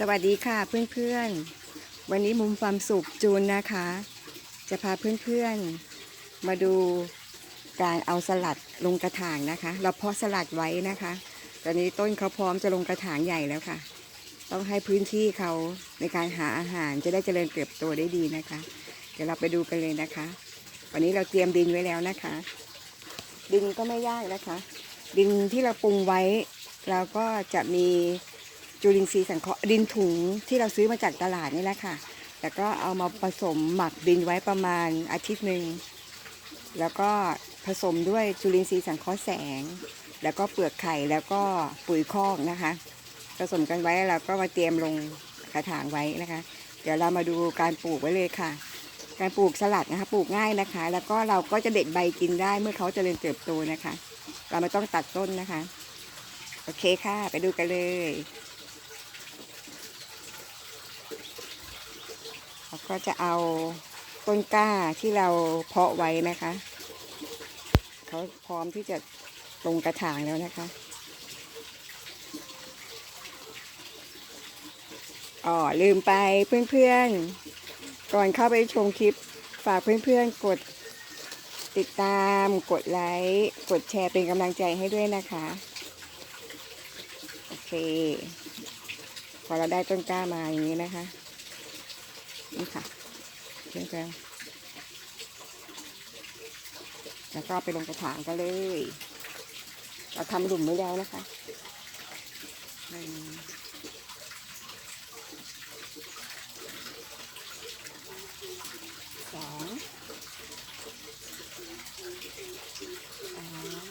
สวัสดีค่ะเพื่อนๆ วันนี้มุมความสุขจูนนะคะ จะพาเพื่อนๆ มาดูการเอาสลัดลงกระถางนะคะ เราเพาะสลัดไว้นะคะ ตอนนี้ต้นเขาพร้อมจะลงกระถางใหญ่แล้วค่ะ ต้องให้พื้นที่เขาในการหาอาหารจะได้เจริญเติบโตได้ดีนะคะ เดี๋ยวเราไปดูกันเลยนะคะ วันนี้เราเตรียมดินไว้แล้วนะคะ ดินก็ไม่ยากนะคะ ดินที่เราปรุงไว้เราก็จะมี จุลินทรีย์สังเคราะห์ดินถุงที่เราซื้อมาจากตลาดนี่แหละค่ะ แล้วก็เอามาผสมหมักดินไว้ประมาณอาทิตย์หนึ่ง แล้วก็ผสมด้วยจุลินทรีย์สังเคราะห์แสง แล้วก็เปลือกไข่แล้วก็ปุ๋ยคอกนะคะ ผสมกันไว้แล้วก็มาเตรียมลงกระถางไว้นะคะ เดี๋ยวเรามาดูการปลูกไว้เลยค่ะ การปลูกสลัดนะคะ ปลูกง่ายนะคะ แล้วก็เราก็จะเด็ดใบกินได้เมื่อเขาจเจริญเติบโตนะคะ เราไม่ต้องตัดต้นนะคะ โอเคค่ะ ไปดูกันเลยเรา ก็จะเอาต้นกล้าที่เราเพาะไว้นะคะ เขาพร้อมที่จะลงกระถางแล้วนะคะอ๋อลืมไปเพื่อนๆ ก่อนเข้าไปชมคลิป ฝากเพื่อนๆ กดติดตาม กดไลค์ กดแชร์เป็นกำลังใจให้ด้วยนะคะ โอเค พอเราได้ต้นกล้ามาอย่างนี้นะคะ นี่ค่ะเพื่อนๆแล้วก็ไปลงกระถางกันเลย เราทำหลุมไว้แล้วนะคะหนึ่งสองสาม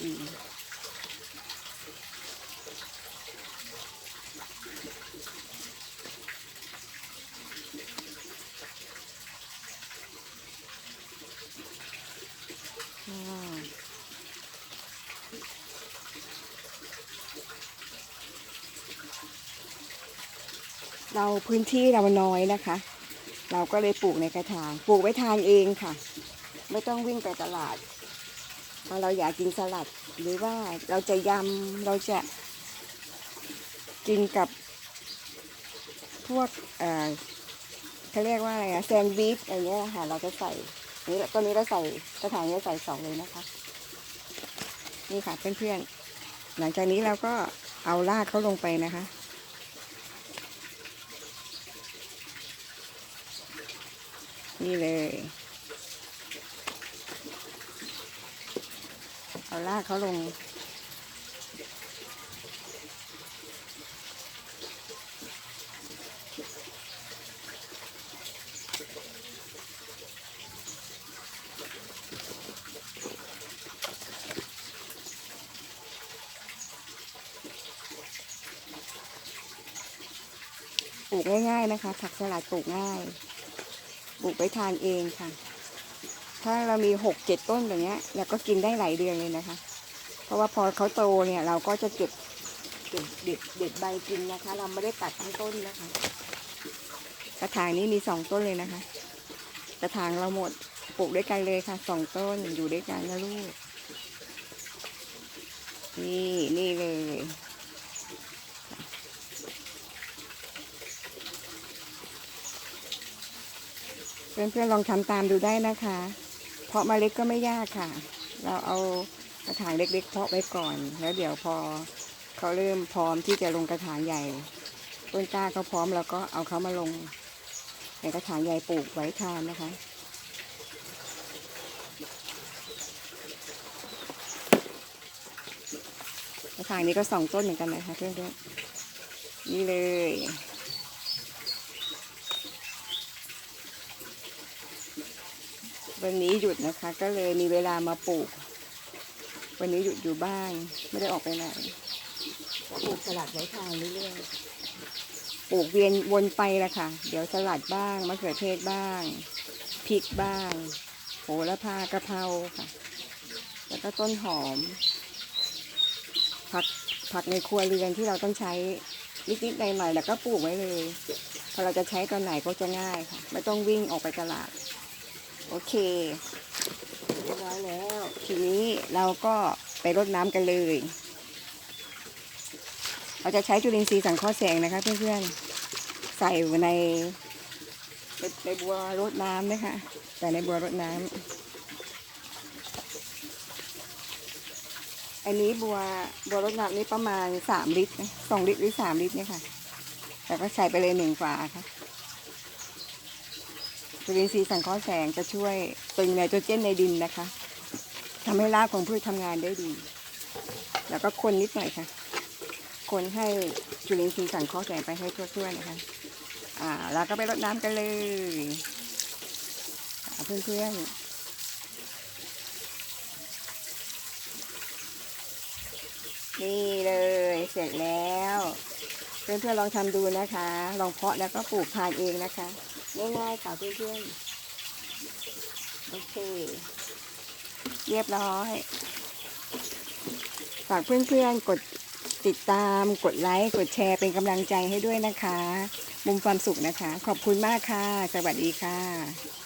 สี่ห้า เราพื้นที่เราน้อยนะคะ เราก็เลยปลูกในกระถาง ปลูกไว้ทานเองค่ะ ไม่ต้องวิ่งไปตลาดถ้าเราอยากกินสลัดหรือว่าเราจะยำเราจะกินกับพวกเอ่อเขาเรียกว่าอะไรอะแซนด์วิชอะไรเงี้ยค่ะ เราจะใส่ นี่ตัวนี้เราใส่กระถางนี้ใส่สองเลยนะคะ นี่ค่ะเพื่อนๆ หลังจากนี้เราก็เอารากเขาลงไปนะคะ นี่เลย เอาลากเขาลง ลูกง่ายๆนะคะ ผักสลัดปลูกง่ายปลูกไปทานเองค่ะ ถ้าเรามีหกเจ็ดต้นอย่างเงี้ยเราก็กินได้หลายเดือนเลยนะคะ เพราะว่าพอเขาโตเนี่ยเราก็จะเก็บเก็บเด็ดเด็ดใบกินนะคะ เราไม่ได้ตัดทั้งต้นนะคะ กระถางนี้มีสองต้นเลยนะคะ กระถางเราหมดปลูกด้วยกันเลยค่ะสองต้นอยู่ด้วยกันนะลูก นี่นี่เลย เพื่อนๆลองทำตามดูได้นะคะ เพาะเมล็ดก็ไม่ยากค่ะ เราเอากระถางเล็ก ๆ เพาะไว้ก่อน แล้วเดี๋ยวพอเขาเริ่มพร้อมที่จะลงกระถางใหญ่ ต้นกล้าเขาพร้อมแล้วก็เอาเขามาลงในกระถางใหญ่ปลูกไว้ทานนะคะกระถางนี้ก็สองต้นเหมือนกันนะคะเพื่อนๆนี่เลย วันนี้หยุดนะคะ ก็เลยมีเวลามาปลูก วันนี้หยุดอยู่บ้าน ไม่ได้ออกไปไหนก็ปลูกสลัดไว้ทานเรื่อยๆปลูกเวียนวนไปละค่ะ เดี๋ยวสลัดบ้างมะเขือเทศบ้างพริกบ้างโหระพากระเพราค่ะ แล้วก็ต้นหอม ผักผักในครัวเรือนที่เราต้องใช้นิดๆหน่อยๆแล้วก็ปลูกไว้เลย พอเราจะใช้ตอนไหนก็จะง่ายค่ะ ไม่ต้องวิ่งออกไปตลาด โอเคเรียบร้อยแล้ว ทีนี้เราก็ไปรดน้ำกันเลย เราจะใช้จุลินทรีย์สังเคราะห์แสงนะคะเพื่อนๆ ใส่ในในในบัวรดน้ำนะคะใส่ในบัวรดน้ำอันนี้บัวบัวรดน้ำนี่ประมาณสามลิตรสองลิตรหรือสามลิตรเนี่ยค่ะ แต่ก็ใส่ไปเลยหนึ่งฝาค่ะ จุลินทรีย์สังเคราะห์แสงจะช่วยตึงไนโตรเจนในดินนะคะทำให้รากของพืชทำงานได้ดี แล้วก็คนนิดหน่อยค่ะ คนให้จุลินทรีย์สังเคราะห์แสงไปให้ทั่วๆนะคะอ่าแล้วก็ไปรดน้ำกันเลยอ่าเพื่อนๆนี่เลยเสร็จแล้ว เพื่อนๆลองทำดูนะคะ ลองเพาะแล้วก็ปลูกทานเองนะคะ ง่ายๆค่ะเพื่อนๆโอเค เรียบร้อย ฝากเพื่อนๆกดติดตามกดไลค์กดแชร์เป็นกำลังใจให้ด้วยนะคะ มุมความสุขนะคะ ขอบคุณมากค่ะ สวัสดีค่ะ